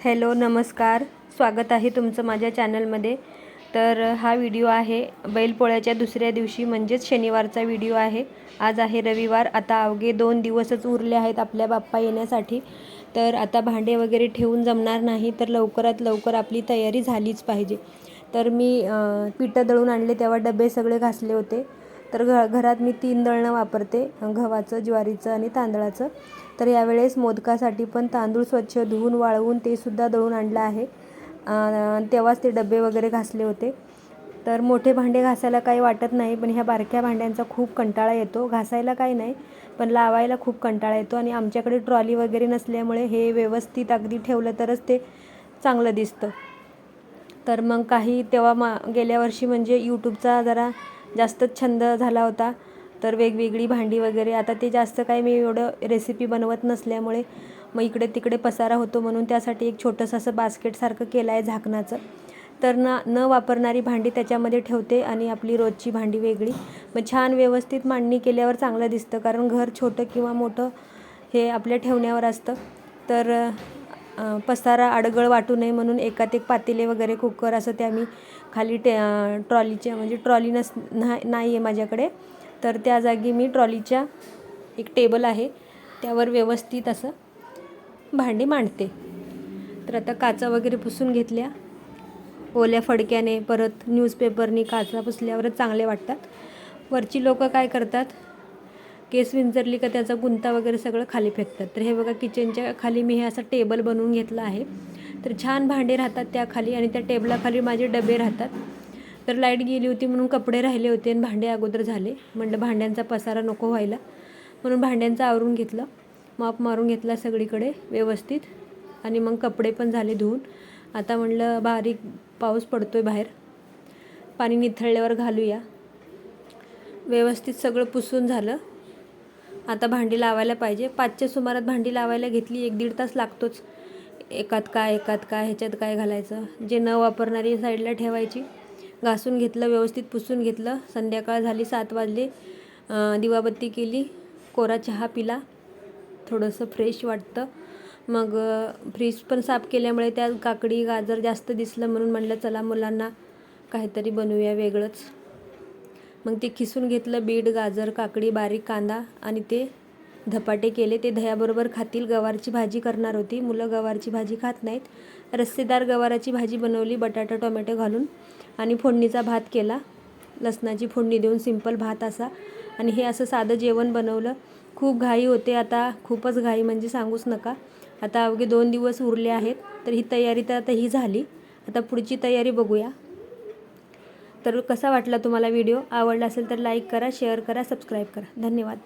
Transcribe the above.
Hello नमस्कार. स्वागत आहे तुमचं माझ्या चॅनलमध्ये. तर हा व्हिडिओ आहे बैलपोळ्याच्या दुसऱ्या दिवशी म्हणजेच शनिवारचा व्हिडिओ आहे. आज आहे रविवार. आता अवघे दोन दिवसच उरले आहेत आपल्या बाप्पा येण्यासाठी. तर आता भांडे वगैरे ठेवून जमणार नाही तर लवकरात लवकर आपली तयारी झालीच पाहिजे. तर मी पिठं दळून आणले तेव्हा डबे सगळे घासले होते. तर घ घरात मी तीन दळणं वापरते गव्हाचं ज्वारीचं आणि तांदळाचं. तर यावेळेस मोदकासाठी पण तांदूळ स्वच्छ धुवून वाळवून ते सुद्धा दळून आणलं आहे. तेव्हाच ते डबे वगैरे घासले होते. तर मोठे भांडे घासायला काही वाटत नाही पण ह्या बारक्या भांड्यांचा खूप कंटाळा येतो. घासायला काही नाही पण लावायला खूप कंटाळा येतो आणि आमच्याकडे ट्रॉली वगैरे नसल्यामुळे हे व्यवस्थित अगदी ठेवलं तरच ते चांगलं दिसतं. तर मग काही तेव्हा मा गेल्या वर्षी म्हणजे यूट्यूबचा जरा जास्तच छंद झाला होता. तर वेगवेगळी भांडी वगैरे. आता ते जास्त काही मी एवढं रेसिपी बनवत नसल्यामुळे मग इकडे तिकडे पसारा होतो म्हणून त्यासाठी एक छोटंसं असं बास्केटसारखं केलं आहे झाकणाचं. तर ना न वापरणारी भांडी त्याच्यामध्ये ठेवते आणि आपली रोजची भांडी वेगळी. मग छान व्यवस्थित मांडणी केल्यावर चांगलं दिसतं. कारण घर छोटं किंवा मोठं हे आपल्या ठेवण्यावर असतं. तर पसारा अडगळ वाटू नये म्हणून एकात एक पातेले वगैरे कुकर असं ते आम्ही खाली टे ट्रॉलीच्या म्हणजे ट्रॉली नस नाही नाही आहे माझ्याकडे. तर त्या जागी मी ट्रॉलीच्या एक टेबल आहे. त्यावर व्यवस्थित असं भांडी मांडते. तर आता काचा वगैरे पुसून घेतल्या. ओल्या फडक्याने परत न्यूजपेपरनी काचा पुसल्यावरच चांगले वाटतात. वरची लोकं काय करतात? केस विंचरली का त्याचा गुंता वगैरे सगळं खाली फेकतात. तर हे बघा किचनच्या खाली मी हे असं टेबल बनवून घेतलं आहे. तर छान भांडे राहतात त्या खाली आणि त्या टेबलाखाली माझे डबे राहतात. तर लाइट गेली होती म्हणून कपडे राहिले होते आणि भांडे अगोदर झाले. म्हटलं भांड्यांचा पसारा नको व्हायला. म्हणून भांड्यांचा आवरून घेतलं. माप मारून घेतला सगळीकडे व्यवस्थित. आणि मग कपडे पण झाले धुवून. आता म्हटलं बारीक पाऊस पडतो आहे बाहेर. पाणी निथळल्यावर घालूया. व्यवस्थित सगळं पुसून झालं. आता भांडी लावायला पाहिजे. पाचच्या सुमारात भांडी लावायला घेतली एक दीड तास लागतोच. एकात काय एकात काय ह्याच्यात काय घालायचं? जे न वापरणारी साईडला ठेवायची. घासून घेतलं व्यवस्थित पुसून घेतलं. संध्याकाळ झाली सात वाजले. दिवाबत्ती केली. कोरा चहा पिला. थोडंसं फ्रेश वाटतं. मग फ्रीज पण साफ केल्यामुळे त्यात काकडी गाजर जास्त दिसलं म्हणून म्हणलं चला मुलांना काहीतरी बनवूया वेगळंच. मग ते खिसून घेतलं बीट गाजर काकडी बारीक कांदा आणि ते धपाटे केले. ते दह्याबरोबर खातील. गवारची भाजी करणार होती. मुलं गवारची भाजी खात नाहीत. रस्सेदार गवाराची भाजी बनवली. बटाटा टोमॅटो घालून आणि फोडणीचा भात केला. लसणाची फोडणी देऊन सिंपल भात असा. आणि हे असं साधं जेवण बनवलं. खूप घाई होते. आता खूपच घाई म्हणजे सांगूच नका. आता अवघे दोन दिवस उरले आहेत. तर ही तयारी तर आता ही झाली. आता पुढची तयारी बघूया. तर कसा वाटला तुम्हाला व्हिडिओ? आवडला असेल तर लाईक करा शेअर करा सबस्क्राईब करा. धन्यवाद.